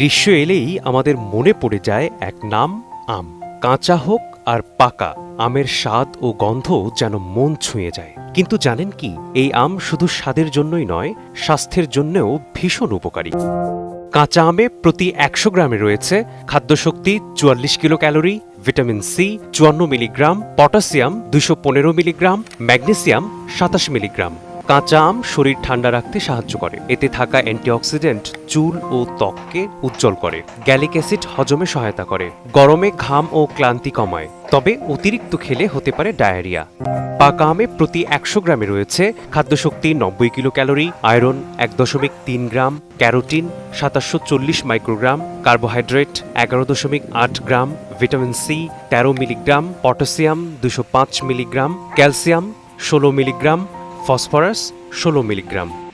গ্রীষ্ম এলেই আমাদের মনে পড়ে যায় এক নাম, আম। কাঁচা হোক আর পাকা, আমের স্বাদ ও গন্ধ যেন মন ছুঁয়ে যায়। কিন্তু জানেন কি, এই আম শুধু স্বাদের জন্যই নয়, স্বাস্থ্যের জন্যও ভীষণ উপকারী। কাঁচা আমে প্রতি একশো গ্রামে রয়েছে খাদ্যশক্তি চুয়াল্লিশ কিলো ক্যালোরি, ভিটামিন সি চুয়ান্ন মিলিগ্রাম, পটাশিয়াম দুশো পনেরো মিলিগ্রাম, ম্যাগনেসিয়াম সাতাশ মিলিগ্রাম। কাঁচা আম শরীর ঠান্ডা রাখতে সাহায্য করে। এতে থাকা অ্যান্টিঅক্সিডেন্ট চুল ও ত্বককে উজ্জ্বল করে। গ্যালিক অ্যাসিড হজমে সহায়তা করে। গরমে ঘাম ও ক্লান্তি কমায়। তবে অতিরিক্ত খেলে হতে পারে ডায়রিয়া। পাকা আমে প্রতি একশো গ্রামে রয়েছে খাদ্যশক্তি নব্বই কিলো ক্যালোরি আয়রন এক দশমিক তিন গ্রাম, ক্যারোটিন সাতাশশো চল্লিশ মাইক্রোগ্রাম, কার্বোহাইড্রেট এগারো দশমিক আট গ্রাম, ভিটামিন সি তেরো মিলিগ্রাম, পটাশিয়াম দুশো পাঁচ মিলিগ্রাম, ক্যালসিয়াম ষোলো মিলিগ্রাম ফসফরাস ষোলো মিলিগ্রাম।